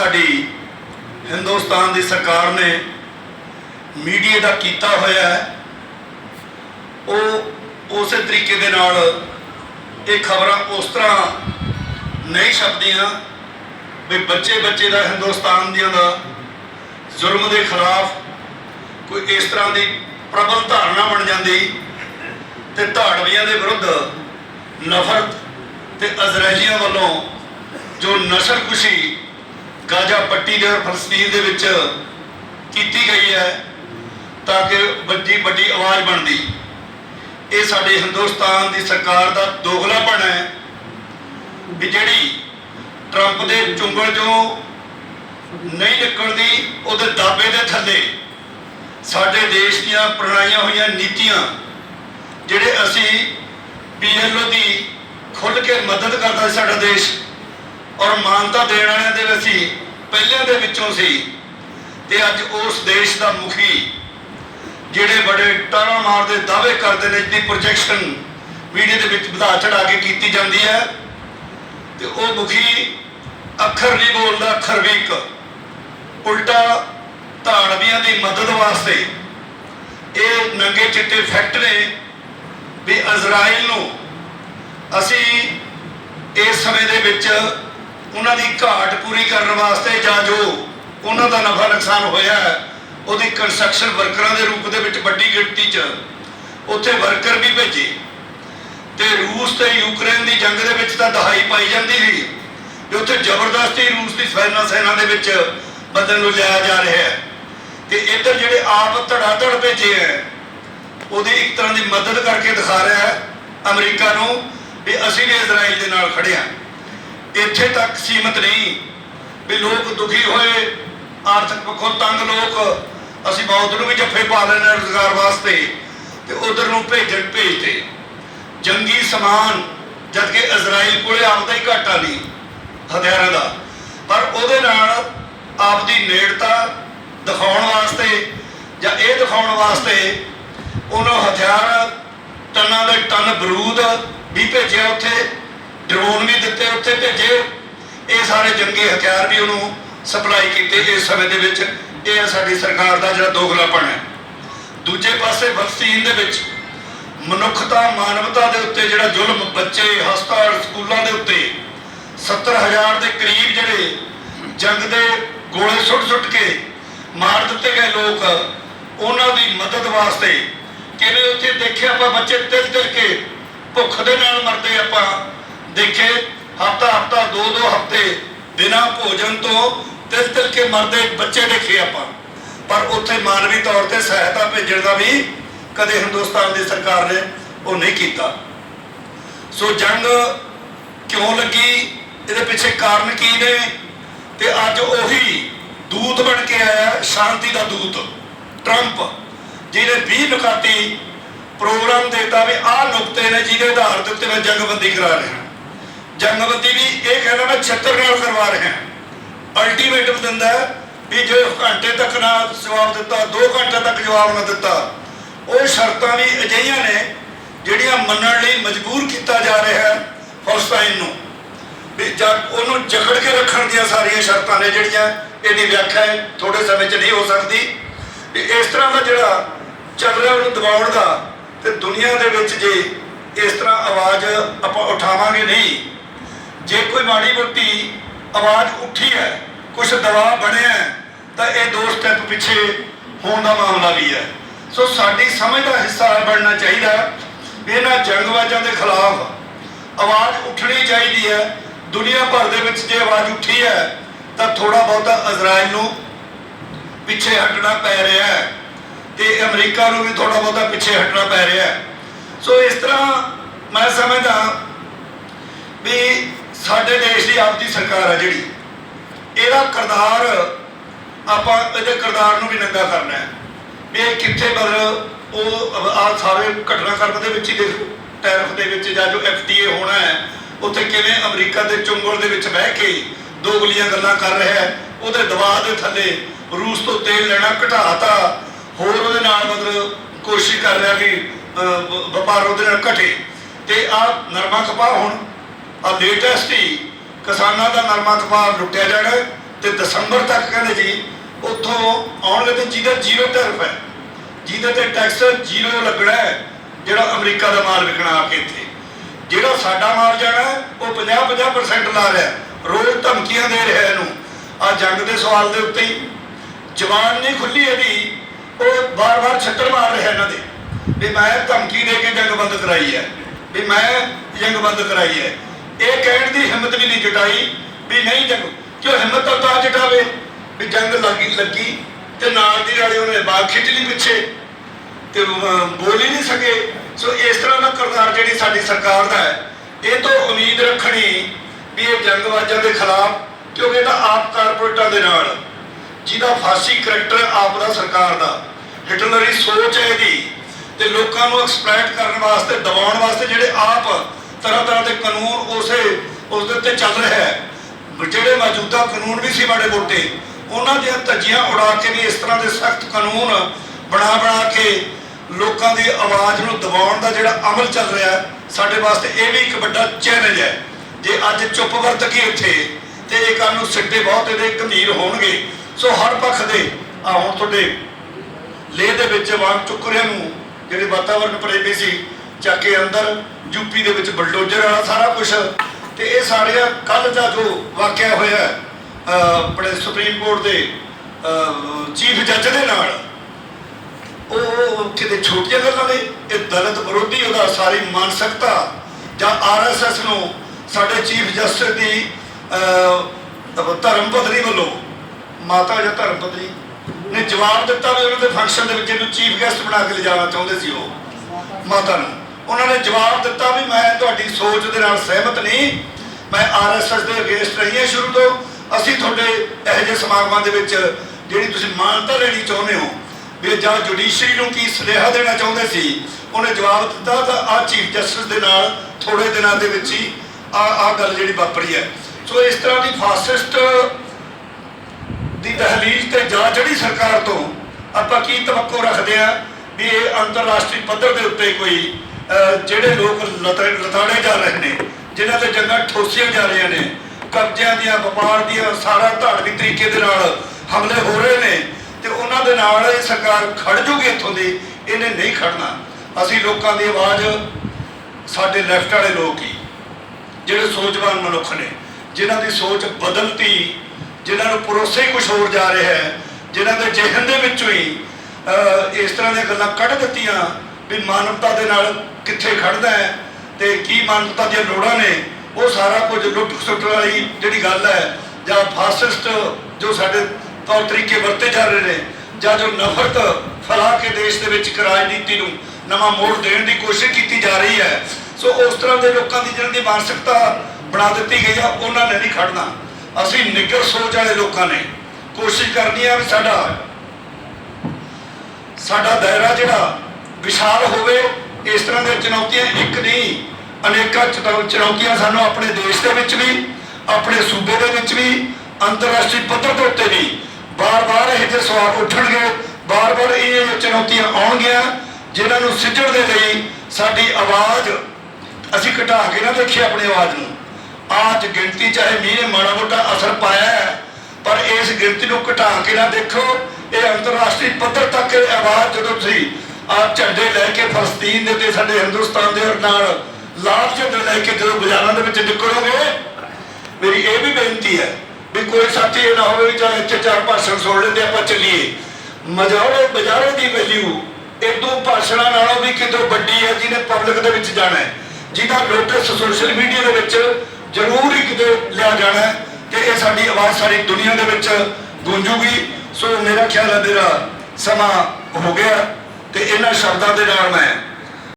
ਸਾਡੀ ਹਿੰਦੁਸਤਾਨ ਦੀ ਸਰਕਾਰ ਨੇ ਮੀਡੀਆ ਦਾ ਕੀਤਾ ਹੋਇਆ ਹੈ। ਉਹ ਉਸੇ ਤਰੀਕੇ ਦੇ ਨਾਲ ਇਹ ਖਬਰਾਂ ਉਸ ਤਰ੍ਹਾਂ ਨਹੀਂ ਛਪਦੀਆਂ ਵੀ ਬੱਚੇ ਬੱਚੇ ਦਾ ਹਿੰਦੁਸਤਾਨ ਦੀਆਂ ਦਾ ਜ਼ੁਲਮ ਦੇ ਖਿਲਾਫ ਕੋਈ ਇਸ ਤਰ੍ਹਾਂ ਦੀ ਪ੍ਰਬਲ ਧਾਰਨਾ ਬਣ ਜਾਂਦੀ ਤੇ ਧਾੜਵੀਆਂ ਦੇ ਵਿਰੁੱਧ ਨਫ਼ਰਤ ਤੇ ਇਜ਼ਰਾਈਲੀਆਂ ਵੱਲੋਂ ਜੋ ਨਸਲਕੁਸ਼ੀ ਗਾਜ਼ਾ ਪੱਟੀ ਦੇ ਔਰ ਫਲਸਤੀਨ ਦੇ ਵਿੱਚ ਕੀਤੀ ਗਈ ਹੈ ਤਾਂ ਕਿ ਵੱਡੀ ਵੱਡੀ ਆਵਾਜ਼ ਬਣਦੀ। ਇਹ ਸਾਡੇ ਹਿੰਦੁਸਤਾਨ ਦੀ ਸਰਕਾਰ ਦਾ ਦੋਗਲਾਪਣ ਹੈ ਵੀ ਜਿਹੜੀ ਟਰੰਪ ਦੇ ਚੁੰਗਲ ਚੋਂ ਨਹੀਂ ਨਿਕਲਦੀ ਉਹਦੇ ਦਾਬੇ ਦੇ ਥੱਲੇ ਸਾਡੇ ਦੇਸ਼ ਦੀਆਂ ਪ੍ਰਣਾਈਆਂ ਹੋਈਆਂ ਨੀਤੀਆਂ, ਜਿਹੜੇ ਅਸੀਂ ਪੀਐਲਓ ਦੀ ਖੁੱਲ ਕੇ ਮਦਦ ਕਰਦਾ ਸੀ ਸਾਡਾ ਦੇਸ਼ ਔਰ ਮਾਨਤਾ ਦੇਣ ਵਾਲਿਆਂ ਦੇ ਅਸੀਂ ਪਹਿਲਿਆਂ ਦੇ ਵਿੱਚੋਂ ਸੀ। ਤੇ ਅੱਜ ਉਸ ਦੇਸ਼ ਦਾ ਮੁਖੀ ਜਿਹੜੇ ਬੜੇ ਟਾਣਾ ਮਾਰਦੇ ਦਾਅਵੇ ਕਰਦੇ ਨੇ ਜਿਹਦੀ ਪ੍ਰੋਜੈਕਸ਼ਨ ਮੀਡੀਆ ਦੇ ਵਿੱਚ ਵਧਾ ਚੜਾ ਕੇ ਕੀਤੀ ਜਾਂਦੀ ਹੈ, ਤੇ ਉਹ ਮੁਖੀ ਅੱਖਰ ਨਹੀਂ ਬੋਲਦਾ, ਅੱਖਰ ਵੀ ਇੱਕ। ਉਲਟਾ ਧਾੜਵੀਆਂ ਦੀ ਮਦਦ ਵਾਸਤੇ ਇਹ ਨੰਗੇ ਚਿੱਟੇ ਫੈਕਟ ਨੇ ਵੀ ਇਜ਼ਰਾਈਲ ਨੂੰ ਅਸੀਂ ਇਸ ਸਮੇਂ ਦੇ ਵਿੱਚ ਉਹਨਾਂ ਦੀ ਘਾਟ ਪੂਰੀ ਕਰਨ ਵਾਸਤੇ ਜਾਂ ਜੋ ਉਹਨਾਂ ਦਾ ਨਫਾ ਨੁਕਸਾਨ ਹੋਇਆ ਉਹਦੀ ਕੰਸਟਰਕਸ਼ਨ ਵਰਕਰਾਂ ਦੇ ਰੂਪ ਦੇ ਵਿੱਚ ਵੱਡੀ ਗਿਣਤੀ 'ਚ ਉੱਥੇ ਵਰਕਰ ਵੀ ਭੇਜੇ। ਤੇ ਰੂਸ ਤੇ ਯੂਕਰੇਨ ਦੀ ਜੰਗ ਦੇ ਵਿੱਚ ਤਾਂ ਦਹਾਈ ਪਾਈ ਜਾਂਦੀ ਸੀ, ਤੇ ਉੱਥੇ ਜ਼ਬਰਦਸਤੀ ਰੂਸ ਦੀ ਸੈਨਾ ਸੈਨਾ ਦੇ ਵਿੱਚ ਬਦਲਣ ਨੂੰ ਲਿਆਇਆ ਜਾ ਰਿਹਾ ਹੈ। ਤੇ ਇੱਧਰ ਜਿਹੜੇ ਆਪ ਧੜਾ ਧੜ ਭੇਜੇ ਹੈ, ਉਹਦੀ ਇੱਕ ਤਰ੍ਹਾਂ ਦੀ ਮਦਦ ਕਰਕੇ ਦਿਖਾ ਰਿਹਾ ਹੈ ਅਮਰੀਕਾ ਨੂੰ ਵੀ ਅਸੀਂ ਵੀ ਇਜ਼ਰਾਈਲ ਦੇ ਨਾਲ ਖੜੇ ਹਾਂ। ਇੱਥੇ ਤੱਕ ਸੀਮਤ ਨਹੀਂ ਵੀ ਲੋਕ ਦੁਖੀ ਹੋਏ, ਆਰਥਿਕ ਪੱਖੋਂ ਤੰਗ ਲੋਕ, ਅਸੀਂ ਮੌਤ ਨੂੰ ਵੀ ਜੱਫੇ ਪਾ ਲੈਣੇ ਰੋਜ਼ਗਾਰ ਵਾਸਤੇ ਤੇ ਉਧਰ ਨੂੰ ਭੇਜਣ ਭੇਜਦੇ। ਜੰਗੀ ਸਮਾਨ ਜਦ ਕਿ ਇਜ਼ਰਾਈਲ ਕੋਲੇ ਆਪਦਾ ਹੀ ਘਾਟਾ ਨਹੀਂ, ਹਥਿਆਰਾਂ ਦਾ। ਪਰ ਉਹਦੇ ਨਾਲ ਆਪਦੀ ਨੇੜਤਾ ਦਿਖਾਉਣ ਵਾਸਤੇ ਜਾਂ ਇਹ ਦਿਖਾਉਣ ਵਾਸਤੇ ਉਹਨਾਂ ਹਥਿਆਰ ਟਨਾਂ ਦੇ ਟਨ ਬਰੂਦ ਵੀ ਭੇਜਿਆ ਉੱਥੇ। ਡਰੋਨ ਵੀ ਦਿੱਤੇ ਉੱਥੇ ਭੇਜੇ। ਇਹ ਸਾਰੇ ਜੰਗੀ ਹਥਿਆਰ ਵੀ ਉਹਨੂੰ ਸਪਲਾਈ ਕੀਤੇ ਇਸ ਸਮੇਂ ਦੇ ਵਿੱਚ। ਇਹ ਹੈ ਸਾਡੀ ਸਰਕਾਰ ਦਾ ਜਿਹੜਾ ਦੋਗਲਾਪਣ ਹੈ। ਦੂਜੇ ਪਾਸੇ ਫਲਸਤੀਨ ਦੇ ਵਿੱਚ ਮਨੁੱਖਤਾ, ਮਾਨਵਤਾ ਦੇ ਉੱਤੇ ਜਿਹੜਾ ਜ਼ੁਲਮ ਬੱਚੇ, ਹਸਪਤਾਲ, ਸਕੂਲਾਂ ਦੇ ਉੱਤੇ 70000 ਦੇ ਕਰੀਬ ਜਿਹੜੇ ਜੰਗ ਦੇ ਗੋਲੇ ਸੁੱਟ-ਸੁੱਟ ਕੇ ਮਾਰ ਦਿੱਤੇ ਗਏ ਲੋਕ, ਉਹਨਾਂ ਦੀ ਮਦਦ ਵਾਸਤੇ ਕਿਵੇਂ ਉੱਥੇ ਦੇਖਿਆ ਆਪਾਂ ਬੱਚੇ ਤਿਲ-ਤਿਲ ਕੇ, ਭੁੱਖ ਦੇ ਨਾਲ ਮਰਦੇ ਆਪਾਂ। ਦੇਖੇ, ਹਫਤਾ ਹਫਤਾ, ਦੋ ਦੋ ਹਫ਼ਤੇ ਬਿਨਾਂ ਭੋਜਨ ਤੋਂ ਤਿਲ-ਤਿਲ ਕੇ ਮਰਦੇ ਬੱਚੇ ਦੇਖੇ ਆਪਾਂ। ਪਰ ਉੱਥੇ ਮਾਨਵੀ ਤੌਰ ਤੇ ਸਹਾਇਤਾ ਭੇਜਣ ਦਾ ਵੀ ਕਦੇ ਹਿੰਦੁਸਤਾਨ ਦੀ ਸਰਕਾਰ ਨੇ ਉਹ ਨਹੀਂ ਕੀਤਾ। ਸੋ ਜੰਗ ਕਿਉਂ ਲੱਗੀ? ਇਹਦੇ ਪਿੱਛੇ ਕਾਰਨ ਕੀ ਨੇ? ਤੇ ਅੱਜ ਉਹੀ ਦੂਤ ਬਣ ਕੇ ਆਇਆ, ਸ਼ਾਂਤੀ ਦਾ ਦੂਤ, ਟਰੰਪ, ਜਿਹਨੇ 20 ਨੁਕਾਤੀ ਪ੍ਰੋਗਰਾਮ ਦਿੱਤਾ ਵੀ ਆਹ ਨੁਕਤੇ ਨੇ ਜਿਹਦੇ ਆਧਾਰ ਦੇ ਉੱਤੇ ਮੈਂ ਜੰਗਬੰਦੀ ਕਰਾ ਰਿਹਾ। ਜੰਗਬੰਦੀ ਵੀ ਇਹ ਕਹਿੰਦਾ ਮੈਂ 76 ਨਾਲ ਕਰਵਾ ਰਿਹਾ। ਅਲਟੀਮੇਟਮ ਦਿੰਦਾ ਵੀ ਜੋ ਘੰਟੇ ਤੱਕ ਨਾ ਜਵਾਬ ਦਿੱਤਾ 2 ਘੰਟੇ ਤੱਕ ਜਵਾਬ ਨਾ ਦਿੱਤਾ, ਉਹ ਸ਼ਰਤਾਂ ਵੀ ਅਜਿਹੀਆਂ ਨੇ ਜਿਹੜੀਆਂ ਮੰਨਣ ਲਈ ਮਜਬੂਰ ਕੀਤਾ ਜਾ ਰਿਹਾ ਹੈ ਫਲਸਤੀਨ ਨੂੰ। ਵੀ ਜਦ ਉਹਨੂੰ ਜਕੜ ਕੇ ਰੱਖਣ ਦੀਆਂ ਸਾਰੀਆਂ ਸ਼ਰਤਾਂ ਨੇ ਜਿਹੜੀਆਂ, ਇਹਦੀ ਵਿਆਖਿਆ ਥੋੜੇ ਸਮੇਂ 'ਚ ਨਹੀਂ ਹੋ ਸਕਦੀ। ਵੀ ਇਸ ਤਰ੍ਹਾਂ ਦਾ ਜਿਹੜਾ ਚੱਲ ਰਿਹਾ ਉਹਨੂੰ ਦਬਾਉਣ ਦਾ, ਤੇ ਦੁਨੀਆ ਦੇ ਵਿੱਚ ਜੇ ਇਸ ਤਰ੍ਹਾਂ ਆਵਾਜ਼ ਆਪਾਂ ਉਠਾਵਾਂਗੇ ਨਹੀਂ ਜੇ ਕੋਈ ਮਾੜੀ ਮੋਟੀ ਆਵਾਜ਼ ਉੱਠੀ ਹੈ ਕੁਝ ਦਬਾਅ ਬਣਿਆ ਹੈ, ਤਾਂ ਇਹ ਦੋ ਸਟੈਪ ਪਿੱਛੇ ਹੋਣ ਦਾ ਮਾਮਲਾ ਵੀ ਹੈ। ਸੋ ਸਾਡੀ ਸਮਝ ਦਾ ਹਿੱਸਾ ਬਣਨਾ ਚਾਹੀਦਾ ਇਹਨਾਂ ਜੰਗਵਾਜ਼ਾਂ ਦੇ ਖਿਲਾਫ ਆਵਾਜ਼ ਉੱਠਣੀ ਚਾਹੀਦੀ ਹੈ। ਦੁਨੀਆ ਭਰ ਦੇ ਵਿੱਚ ਜੇ ਆਵਾਜ਼ ਉੱਠੀ ਹੈ ਤਾਂ ਥੋੜਾ ਬਹੁਤਾ ਇਜ਼ਰਾਈਲ ਨੂੰ ਪਿੱਛੇ ਹਟਣਾ ਪੈ ਰਿਹਾ ਹੈ ਤੇ ਅਮਰੀਕਾ ਨੂੰ ਵੀ ਥੋੜਾ ਬਹੁਤਾ ਪਿੱਛੇ ਹਟਣਾ ਪੈ ਰਿਹਾ ਹੈ। ਸੋ ਇਸ ਤਰ੍ਹਾਂ ਮੈਂ ਸਮਝਦਾ ਸਾਡੇ ਦੇਸ਼ ਦੀ ਆਪਦੀ ਸਰਕਾਰ ਹੈ ਜਿਹੜੀ, ਇਹਦਾ ਕਰਤਾਰ ਆਪਾਂ ਇਹਦੇ ਕਰਤਾਰ ਨੂੰ ਵੀ ਨੰਗਾ ਕਰਨਾ ਹੈ। ਵੀ ਇਹ ਕਿੱਥੇ ਬਦਲ ਉਹ ਆ ਸਾਰੇ ਘਟਨਾਕ੍ਰਮ ਦੇ ਵਿੱਚ ਹੀ ਦੇਖੋ, ਟੈਰਿਫ ਦੇ ਵਿੱਚ ਜਾਂ ਜੋ ਐਫਟੀਏ ਹੋਣਾ ਹੈ, ਉੱਥੇ ਕਿਵੇਂ ਅਮਰੀਕਾ ਦੇ ਚੁੰਗਲ ਦੇ ਵਿੱਚ ਬਹਿ ਕੇ ਦੋਗਲੀਆਂ ਗੱਲਾਂ ਕਰ ਰਿਹਾ ਹੈ, ਉਹਦੇ ਦਬਾਅ ਦੇ ਥੱਲੇ ਰੂਸ ਤੋਂ ਤੇਲ ਲੈਣਾ ਘਟਾਤਾ, ਹੋਰ ਉਹਦੇ ਨਾਲ ਮਤਲਬ ਕੋਸ਼ਿਸ਼ ਕਰ ਰਿਹਾ ਵੀ ਵਪਾਰ ਉਹਦੇ ਨਾਲ ਘਟੇ। ਤੇ ਆ ਨਰਮਾ ਕਪਾਹ ਹੁਣ ਆ ਲੇਟੈਸਟ ਹੀ ਕਿਸਾਨਾਂ ਦਾ ਨਰਮਾ ਕਪਾਹ ਲੁੱਟਿਆ ਜਾਣਾ ਤੇ ਦਸੰਬਰ ਤੱਕ ਕਹਿੰਦੇ ਜੀ, ਉੱਥੋਂ ਆਉਣਗੇ ਤੇ ਜਿਹਦਾ ਜ਼ੀਰੋ ਟੈਰਿਫ ਹੈ ਜਿਹਦੇ ਤੇ ਟੈਕਸ ਜ਼ੀਰੋ ਲੱਗਣਾ ਹੈ, ਜਿਹੜਾ ਅਮਰੀਕਾ ਦਾ ਮਾਲ ਵਿਕਣਾ ਆ ਕੇ ਇੱਥੇ। ਜਿਹੜਾ ਸਾਡਾ ਮਾਲ ਜਾਣਾ ਉਹ 50-50% ਲਾ ਰਿਹਾ ਰੋਜ਼ ਧਮਕੀਆਂ ਦੇ ਰਿਹਾ ਇਹਨੂੰ। ਆ ਜੰਗ ਦੇ ਸਵਾਲ ਦੇ ਉੱਤੇ ਹੀ। ਜ਼ਬਾਨ ਨਹੀਂ ਖੁੱਲੀ ਇਹਦੀ। ਉਹ ਵਾਰ-ਵਾਰ ਛੱਤਰ ਮਾਰ ਰਿਹਾ ਇਹਨਾਂ ਦੇ। ਵੀ ਮੈਂ ਧਮਕੀ ਦੇ ਕੇ ਜੰਗ ਬੰਦ ਕਰਾਈ ਹੈ। ਵੀ ਮੈਂ ਜੰਗ ਬੰਦ ਕਰਾਈ ਹੈ। ਇਹ ਕਹਿਣ ਦੀ ਹਿੰਮਤ ਵੀ ਨਹੀਂ ਜਟਾਈ ਵੀ ਨਹੀਂ ਜੰਗ। ਕਿਉਂ ਹਿੰਮਤ ਤਾਂ ਤਾਂ ਜਟਾਵੇ? ਵੀ ਜੰਗ ਲੱਗੀ ਲੱਗੀ ਤੇ ਨਾਲ ਦੀ ਨਾਲੇ ਉਹਨੇ ਬਾਗ ਖਿੱਚ ਲਈ ਪਿੱਛੇ ਤੇ ਬੋਲ ਹੀ ਨਹੀਂ ਸਕੇ। ਸੋ ਇਸ ਤਰ੍ਹਾਂ ਦਾ ਕਰਤਾਰ ਜਿਹੜੀ ਸਾਡੀ ਸਰਕਾਰ ਦਾ ਹੈ, ਇਹ ਤੋਂ ਉਮੀਦ ਰੱਖਣੀ ਵੀ ਇਹ ਜੰਗਬਾਜ਼ਾਂ ਦੇ ਖਿਲਾਫ, ਕਿਉਂਕਿ ਇਹਦਾ ਆਪ ਕਾਰਪੋਰੇਟਾਂ ਦੇ ਨਾਲ, ਜਿਹਦਾ ਫਾਸੀ ਕਰੈਕਟਰ ਆਪ ਦਾ ਸਰਕਾਰ ਦਾ। ਹਿਟਲਰੀ ਸੋਚ ਹੈ ਇਹਦੀ ਤੇ ਲੋਕਾਂ ਨੂੰ ਐਕਸਪਲੋਇਟ ਕਰਨ ਵਾਸਤੇ, ਦਬਾਉਣ ਵਾਸਤੇ ਜਿਹੜੇ ਆਪ ਤਰ੍ਹਾਂ ਤਰ੍ਹਾਂ ਦੇ ਕਾਨੂੰਨ ਉਸੇ, ਉਸ ਦੇ ਉੱਤੇ ਚੱਲ ਰਿਹਾ ਹੈ। ਜਿਹੜੇ ਮੌਜੂਦਾ ਕਾਨੂੰਨ ਵੀ ਸੀ ਮਾੜੇ ਮੋਟੇ, ਉਹਨਾਂ ਦੀਆਂ ਧੱਜੀਆਂ ਉਡਾ ਕੇ ਵੀ ਇਸ ਤਰ੍ਹਾਂ ਦੇ ਸਖਤ ਕਾਨੂੰਨ ਬਣਾ ਬਣਾ ਕੇ ਲੋਕਾਂ ਦੀ ਆਵਾਜ਼ ਨੂੰ ਦਬਾਉਣ ਦਾ ਜਿਹੜਾ ਅਮਲ ਚੱਲ ਰਿਹਾ ਸਾਡੇ ਵਾਸਤੇ ਇਹ ਵੀ ਇੱਕ ਵੱਡਾ ਚੈਲੰਜ ਹੈ। ਜੇ ਅੱਜ ਚੁੱਪ ਵਰਤ ਕੇ ਇੱਥੇ, ਤੇ ਇਹ ਕੱਲ ਨੂੰ ਸਿੱਟੇ ਬਹੁਤ ਇਹਦੇ ਗੰਭੀਰ ਹੋਣਗੇ। ਸੋ ਹਰ ਪੱਖ ਦੇ ਆ ਹੁਣ ਤੁਹਾਡੇ ਲੇਹ ਦੇ ਵਿੱਚ ਵਾਂਗ ਚੁੱਕਰਿਆਂ ਨੂੰ, ਜਿਹੜੇ ਵਾਤਾਵਰਣ ਪ੍ਰੇਮੀ ਸੀ ਚੱਕ ਕੇ ਅੰਦਰ ਯੂਪੀ ਦੇ ਵਿੱਚ ਬਲਡੋਜ਼ਰ ਵਾਲਾ ਸਾਰਾ ਕੁਝ ਤੇ ਇਹ ਸਾਰਿਆਂ ਕੱਲ ਦਾ ਜੋ ਵਾਕਿਆ ਹੋਇਆ ਆਪਣੇ ਸੁਪਰੀਮ ਕੋਰਟ ਦੇ ਚੀਫ ਜੱਜ ਦੇ ਨਾਲ, ਉਹ ਕਿਤੇ ਛੋਟੀਆਂ ਗੱਲਾਂ ਨੇ ਇਹ ਦਲਿਤ ਵਿਰੋਧੀ ਉਹਦਾ ਸਾਰੀ ਮਾਨਸਿਕਤਾ ਜਾਂ ਆਰਐਸਐਸ ਨੂੰ ਸਾਡੇ ਚੀਫ ਜਸਟਿਸ ਦੀ ਧਰਮ ਪਤਨੀ ਵੱਲੋਂ, ਮਾਤਾ ਜਾਂ ਧਰਮ ਪਤਨੀ ਨੇ ਜਵਾਬ ਦਿੱਤਾ ਵੀ ਉਹਨਾਂ ਦੇ ਫੰਕਸ਼ਨ ਦੇ ਵਿੱਚ ਇਹਨੂੰ ਚੀਫ ਗੈਸਟ ਬਣਾ ਕੇ ਲਿਜਾਣਾ ਚਾਹੁੰਦੇ ਸੀ ਉਹ, ਮਾਤਾ ਨੂੰ। ਉਹਨਾਂ ਨੇ ਜਵਾਬ ਦਿੱਤਾ ਵੀ ਮੈਂ ਤੁਹਾਡੀ ਸੋਚ ਦੇ ਨਾਲ ਸਹਿਮਤ ਨਹੀਂ। ਮੈਂ ਆਰਐਸਐਸ ਦੇ ਅਗੇਂਸਟ ਰਹੀ ਹਾਂ ਸ਼ੁਰੂ ਤੋਂ। ਅਸੀਂ ਤੁਹਾਡੇ ਇਹੋ ਜਿਹੇ ਸਮਾਗਮਾਂ ਦੇ ਵਿੱਚ ਜਿਹੜੀ ਤੁਸੀਂ ਮਾਨਤਾ ਲੈਣੀ ਚਾਹੁੰਦੇ ਹੋ, ਵੀ ਜਾਂ ਜੁਡੀਸ਼ਰੀ ਨੂੰ ਕੀ ਸੁਨੇਹਾ ਦੇਣਾ ਚਾਹੁੰਦੇ ਸੀ, ਉਹਨੇ ਜਵਾਬ ਦਿੱਤਾ ਤਾਂ ਆ ਚੀਫ ਜਸਟਿਸ ਦੇ ਨਾਲ ਥੋੜੇ ਦਿਨਾਂ ਦੇ ਵਿੱਚ ਹੀ ਆ ਆ ਗੱਲ ਜਿਹੜੀ ਵਾਪਰੀ ਹੈ। ਸੋ ਇਸ ਤਰ੍ਹਾਂ ਦੀ ਫਾਸਿਸਟ ਦੀ ਦਹਲੀਜ਼ ਤੇ ਜਾ ਚੜੀ ਸਰਕਾਰ ਤੋਂ ਆਪਾਂ ਕੀ ਤਵੱਕੋ ਰੱਖਦੇ ਆ ਵੀ ਇਹ ਅੰਤਰਰਾਸ਼ਟਰੀ ਪੱਧਰ ਦੇ ਉੱਤੇ ਕੋਈ ਜਿਹੜੇ ਲੋਕ ਲਤਾ- ਲਤਾੜੇ ਜਾ ਰਹੇ ਨੇ, ਜਿਨ੍ਹਾਂ ਤੇ ਜੰਗਾਂ ਠੋਸੀਆਂ ਜਾ ਰਹੀਆਂ ਨੇ, ਕਬਜ਼ਿਆਂ ਦੀਆਂ, ਵਪਾਰ ਦੀਆਂ, ਸਾਰਾ ਧਾਰਮਿਕ ਤਰੀਕੇ ਦੇ ਨਾਲ ਹਮਲੇ ਹੋ ਰਹੇ ਨੇ, ਤੇ ਉਹਨਾਂ ਦੇ ਨਾਲ ਇਹ ਸਰਕਾਰ ਖੜ ਜੂਗੀ ਇੱਥੋਂ ਦੀ, ਇਹਨੇ ਨਹੀਂ ਖੜਨਾ। ਅਸੀਂ ਲੋਕਾਂ ਦੀ ਆਵਾਜ਼ ਸਾਡੇ ਲੈਫਟ ਵਾਲੇ ਲੋਕ ਹੀ, ਜਿਹੜੇ ਸੋਚਵਾਨ ਮਨੁੱਖ ਨੇ, ਜਿਨ੍ਹਾਂ ਦੀ ਸੋਚ ਬਦਲਤੀ, ਜਿਨ੍ਹਾਂ ਨੂੰ ਪਰੋਸੇ ਹੀ ਕੁਝ ਹੋਰ ਜਾ ਰਿਹਾ ਹੈ, ਜਿਨ੍ਹਾਂ ਦੇ ਜਿਹਨ ਦੇ ਵਿੱਚੋਂ ਹੀ ਇਸ ਤਰ੍ਹਾਂ ਦੀਆਂ ਗੱਲਾਂ ਕੱਢ ਦਿੱਤੀਆਂ, ਵੀ ਮਾਨਵਤਾ ਦੇ ਨਾਲ ਕਿੱਥੇ ਖੜਦਾ ਹੈ ਤੇ ਕੀ ਮਾਨਵਤਾ ਦੀਆਂ ਲੋੜਾਂ ਨੇ, ਉਹ ਸਾਰਾ ਕੁਝ ਲੁੱਟ ਖਸੁੱਟ ਵਾਲੀ ਜਿਹੜੀ ਗੱਲ ਹੈ, ਜਾਂ ਫਾਸਿਸਟ ਜੋ ਸਾਡੇ ਤੌਰ ਤਰੀਕੇ ਵਰਤੇ ਜਾ ਰਹੇ ਨੇ, ਜਾਂ ਜੋ ਨਫ਼ਰਤ ਫੈਲਾ ਕੇ ਦੇਸ਼ ਦੇ ਵਿੱਚ ਇੱਕ ਰਾਜਨੀਤੀ ਨੂੰ ਨਵਾਂ ਮੋੜ ਦੇਣ ਦੀ ਕੋਸ਼ਿਸ਼ ਕੀਤੀ ਜਾ ਰਹੀ ਹੈ, ਸੋ ਉਸ ਤਰ੍ਹਾਂ ਦੇ ਲੋਕਾਂ ਦੀ ਜਿਹਨਾਂ ਦੀ ਮਾਨਸਿਕਤਾ ਬਣਾ ਦਿੱਤੀ ਗਈ ਆ, ਉਹਨਾਂ ਨੇ ਨਹੀਂ ਖੜਨਾ ਅਸੀਂ ਨਿੱਗਰ ਸੋਚ ਵਾਲੇ ਲੋਕਾਂ ਨੇ ਕੋਸ਼ਿਸ਼ ਕਰਨੀ ਆ ਵੀ ਸਾਡਾ ਸਾਡਾ ਦਾਇਰਾ ਜਿਹੜਾ, ਵਿਸ਼ਾਲ ਹੋਵੇ ਇਸ ਤਰ੍ਹਾਂ ਦੀਆਂ ਚੁਣੌਤੀਆਂ ਇੱਕ ਨਹੀਂ, ਅਨੇਕਾਂ ਚੁਣੌਤੀਆਂ ਸਾਨੂੰ ਆਪਣੇ ਦੇਸ਼ ਦੇ ਵਿੱਚ ਵੀ, ਆਪਣੇ ਸੂਬੇ ਦੇ ਵਿੱਚ ਵੀ, ਅੰਤਰਰਾਸ਼ਟਰੀ ਪੱਧਰ ਦੇ ਉੱਤੇ ਵੀ ਬਾਰ-ਬਾਰ ਇਹ ਜਿਹੇ ਸਵਾਲ ਉੱਠਣਗੇ, ਬਾਰ-ਬਾਰ ਇਹ ਚੁਣੌਤੀਆਂ ਆਉਣਗੀਆਂ, ਜਿਨ੍ਹਾਂ ਨੂੰ ਸਿੱਝਣ ਦੇ ਲਈ ਸਾਡੀ ਆਵਾਜ਼, ਅਸੀਂ ਘਟਾ ਕੇ ਨਾ ਦੇਖੀਏ ਆਪਣੀ ਆਵਾਜ਼ ਨੂੰ। ਆਜ ਗਿਣਤੀ ਚਾਹੇ ਮੀਂਹ ਨੇ ਮਾੜਾ ਮੋਟਾ ਅਸਰ ਪਾਇਆ ਹੈ, ਪਰ ਇਸ ਗਿਣਤੀ ਨੂੰ ਘਟਾ ਕੇ ਨਾ ਦੇਖੋ, ਇਹ ਅੰਤਰਰਾਸ਼ਟਰੀ ਪੱਧਰ ਤੱਕ ਇਹ ਆਵਾਜ਼ ਜਦੋਂ ਤੁਸੀਂ ਆ ਝੰਡੇ ਲੈ ਕੇ ਫਲਸਤੀਨ ਦੇ ਤੇ ਸਾਡੇ ਹਿੰਦੁਸਤਾਨ ਦੇ ਨਾਲ ਲਾਲ ਝੰਡੇ ਲੈ ਕੇ ਜਦੋਂ ਬਾਜ਼ਾਰਾਂ ਦੇ ਵਿੱਚ ਨਿਕਲੋਗੇ, ਮੇਰੀ ਇਹ ਵੀ ਬੇਨਤੀ ਹੈ ਵੀ ਕੋਈ ਸਾਥੀ ਇਹ ਨਾ ਹੋਵੇ ਵੀ ਇੱਥੇ ਚਾਰ ਭਾਸ਼ਣ ਸੁਣ ਲੈਂਦੇ ਆਪਾਂ ਚੱਲੀਏ। ਮਜਾਰੋ ਬਾਜ਼ਾਰੋਂ ਦੀ ਵੈਲਿਊ ਇਦੋਂ ਭਾਸ਼ਣਾਂ ਨਾਲੋਂ ਵੀ ਕਿਤੋਂ ਵੱਡੀ ਹੈ ਜਿਹਨੇ ਪਬਲਿਕ ਦੇ ਵਿੱਚ ਜਾਣਾ ਹੈ। ਜਿਹਦਾ ਨੋਟਿਸ ਸੋਸ਼ਲ ਮੀਡੀਆ ਦੇ ਵਿੱਚ ਜ਼ਰੂਰ ਹੀ ਕਿਤੇ ਲਿਆ ਜਾਣਾ ਹੈ ਤੇ ਇਹ ਸਾਡੀ ਆਵਾਜ਼ ਸਾਰੀ ਦੁਨੀਆ ਦੇ ਵਿੱਚ ਗੂੰਜੂਗੀ। ਸੋ ਮੇਰਾ ਖਿਆਲ ਹੈ ਮੇਰਾ ਸਮਾਂ ਹੋ ਗਿਆ। ਤੇ ਇਹਨਾਂ ਸ਼ਬਦਾਂ ਦੇ ਨਾਲ ਮੈਂ